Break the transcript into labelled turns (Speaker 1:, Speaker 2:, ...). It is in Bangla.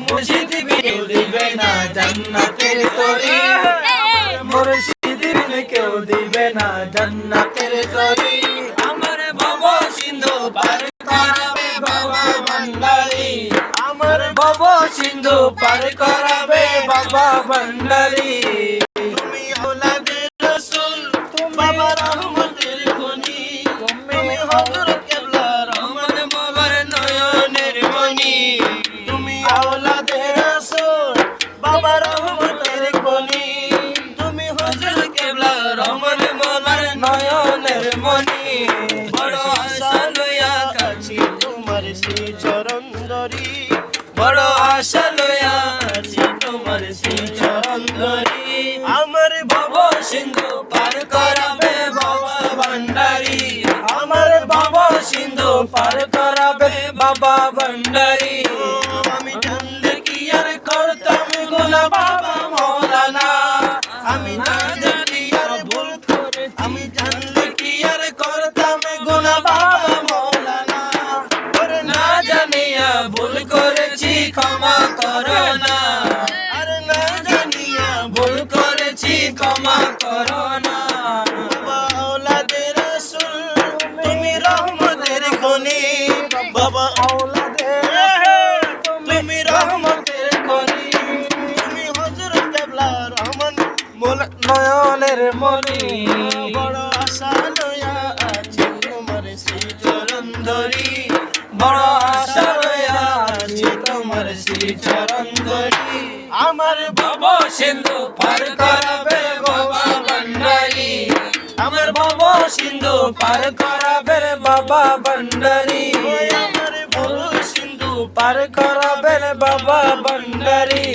Speaker 1: মুর্শিদ কেউ দিবে না জান্নাতের তরি মুর্শিদ কেউ দিবে না জান্নাতের তরি আমার বাবা সিন্ধু পার করাবে বাবা ভান্ডারি তুমি বাবা রহমতের চরণ ধরি বড় আশা লইয়া আছি তোমার শ্রী চরণ ধরি আমার ভব সিন্ধু পার করাবে বাবা ভান্ডারি আমার ভব সিন্ধু পার করাবে বাবা ভান্ডারি ভুল করেছি, ক্ষমা করো না। আরে না জানিয়া ভুল করেছি, ক্ষমা করো না। বাবা আওলাদের রাসূল, তুমি রহমতের খনি। বাবা আওলাদের তুমি রহমতের খনি। তুমি হযরত কেবলা রহমান, মোলা নয়নের মনি বড় আশা লয়া আছি তোমার শ্রী চরণ ধরি। চরণ ধরি আমার বাবা সিন্ধু পার করাবে বাবা ভান্ডারি আমার বাবা সিন্ধু পার করাবে বাবা ভান্ডারি আমার বাবা সিন্ধু পার করাবে বাবা ভান্ডারি